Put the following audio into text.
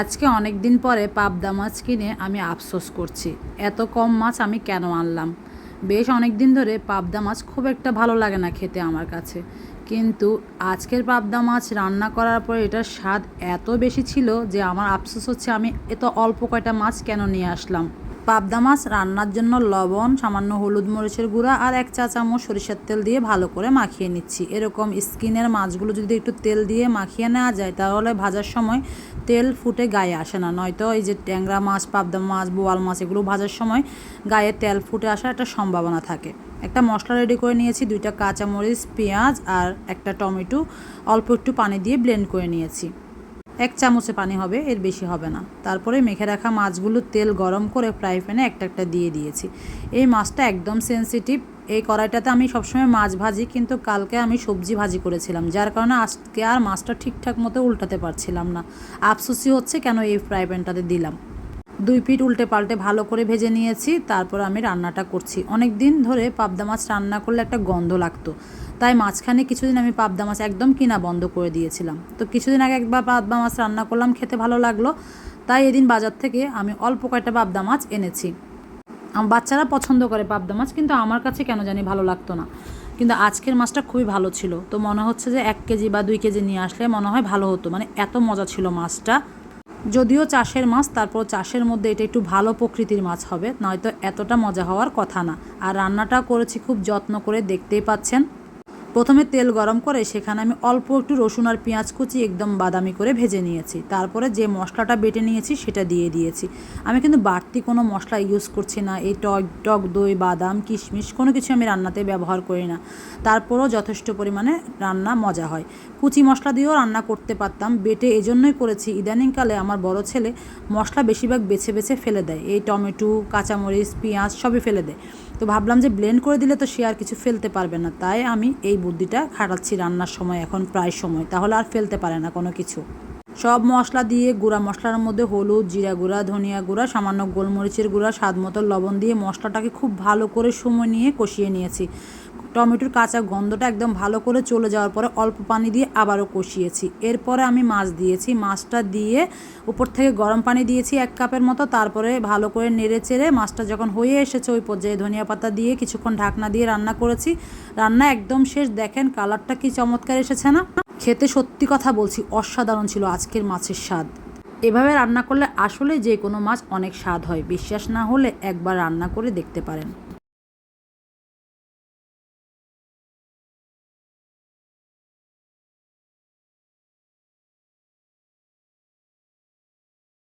আজকে অনেক দিন পরে পাবদা মাছ কিনে আমি আফসোস করছি। এত কম মাছ আমি কেন আনলাম? বেশ অনেক দিন ধরে পাবদা মাছ খুব একটা ভালো লাগে না খেতে আমার কাছে। কিন্তু আজকের পাবদা মাছ রান্না করার পরে এটার স্বাদ এত বেশি ছিল যে আমার আফসোস হচ্ছে আমি এত অল্প কয়টা মাছ কেন নিয়ে আসলাম? পাবদা মাছ রান্নার জন্য লবণ, সামান্য হলুদ মরিচের গুঁড়া আর এক চা চামচ সরিষার তেল দিয়ে ভালো করে মাখিয়ে নিচ্ছি। এরকম স্কিনের মাছগুলো যদি একটু তেল দিয়ে মাখিয়ে নেওয়া যায়, তাহলে ভাজার সময় তেল ফুটে গায়ে আসে না। নয়তো এই যে ট্যাংরা মাছ, পাবদা মাছ, বোয়াল মাছ, এগুলো ভাজার সময় গায়ে তেল ফুটে আসার একটা সম্ভাবনা থাকে। একটা মশলা রেডি করে নিয়েছি, দুইটা কাঁচামরিচ, পেঁয়াজ আর একটা টমেটো অল্প একটু পানি দিয়ে ব্লেন্ড করে নিয়েছি। এক চামচে পানি হবে, এর বেশি হবে না। তারপরে মেখে রাখা মাছগুলো তেল গরম করে ফ্রাই প্যানে একটা একটা দিয়ে দিয়েছি। এই মাছটা একদম সেন্সিটিভ এই কড়াইটাতে আমি সবসময় মাছ ভাজি, কিন্তু কালকে আমি সবজি ভাজি করেছিলাম, যার কারণে আজকে আর মাছটা ঠিকঠাক মতো উল্টাতে পারছিলাম না। আফসুসি হচ্ছে কেন এই ফ্রাই প্যানটাতে দিলাম। দুই পিঠ উল্টে পাল্টে ভালো করে ভেজে নিয়েছি, তারপর আমি রান্নাটা করছি। অনেক দিন ধরে পাবদা মাছ রান্না করলে একটা গন্ধ লাগতো। তাই মাঝখানে কিছুদিন আমি পাবদা মাছ একদম কিনা বন্ধ করে দিয়েছিলাম। তো কিছুদিন আগে একবার পাবদা মাছ রান্না করলাম, খেতে ভালো লাগল। তাই এদিন বাজার থেকে আমি অল্প কয়টা পাবদা মাছ এনেছি। আমার বাচ্চারা পছন্দ করে পাবদা মাছ, কিন্তু আমার কাছে কেন জানি ভালো লাগতো না। কিন্তু আজকের মাছটা খুবই ভালো ছিল। তো মনে হচ্ছে যে এক কেজি বা দুই কেজি নিয়ে আসলে মনে হয় ভালো হতো। মানে এত মজা ছিল মাছটা। যদিও চাষের মাছ তারপর চাষের মধ্যে এটা একটু ভালো প্রকৃতির মাছ হবে, নয়তো এতটা মজা হওয়ার কথা না। আর রান্নাটা করেছি, খুব যত্ন করে দেখতেই পাচ্ছেন। প্রথমে তেল গরম করে সেখানে আমি অল্প একটু রসুন আর পেঁয়াজ কুচি একদম বাদামি করে ভেজে নিয়েছি। তারপরে যে মশলাটা বেটে নিয়েছি সেটা দিয়ে দিয়েছি। আমি কিন্তু বাড়তি কোনো মশলা ইউজ করছি না। এই টক টক দই, বাদাম, কিশমিশ কোনো কিছু আমি রান্নাতে ব্যবহার করি না। তারপরও যথেষ্ট পরিমাণে রান্না মজা হয়। কুচি মশলা দিয়েও রান্না করতে পারতাম। বেটে এজন্যই করেছি। ইদানিংকালে আমার বড় ছেলে মশলা বেশিরভাগ বেছে বেছে ফেলে দেয়। এই টমেটো, কাঁচামরিচ, পেঁয়াজ সবই ফেলে দেয়। তো ভাবলাম যে ব্লেন্ড করে দিলে তো সে আর কিছু ফেলতে পারবে না। তাই আমি এই বুদ্ধিটা খাটাচ্ছি রান্নার সময়, এখন প্রায় সময়। তাহলে আর ফেলতে পারে না কোনো কিছু। সব মশলা দিয়ে গুঁড়া মশলার মধ্যে হলুদ, জিরা গুঁড়া, ধনিয়া গুঁড়া, সামান্য গোলমরিচের গুঁড়া স্বাদ মতো লবণ দিয়ে মশলাটাকে খুব ভালো করে সময় নিয়ে কষিয়ে নিয়েছি। টমেটোর কাঁচা গন্ধটা একদম ভালো করে চলে যাওয়ার পরে অল্প পানি দিয়ে আবারও কষিয়েছি। এরপরে আমি মাছ দিয়েছি। মাছটা দিয়ে উপর থেকে গরম পানি দিয়েছি এক কাপের মতো। তারপরে ভালো করে নেড়ে চেড়ে মাছটা যখন হয়ে এসেছে ওই পর্যায়ে ধনিয়া পাতা দিয়ে কিছুক্ষণ ঢাকনা দিয়ে রান্না করেছি। রান্না একদম শেষ। দেখেন কালারটা কি চমৎকার এসেছে না? খেতে সত্যি কথা বলছি, অসাধারণ ছিল আজকের মাছের স্বাদ। এভাবে রান্না করলে আসলে যে কোনো মাছ অনেক স্বাদ হয়। বিশ্বাস না হলে একবার রান্না করে দেখতে পারেন।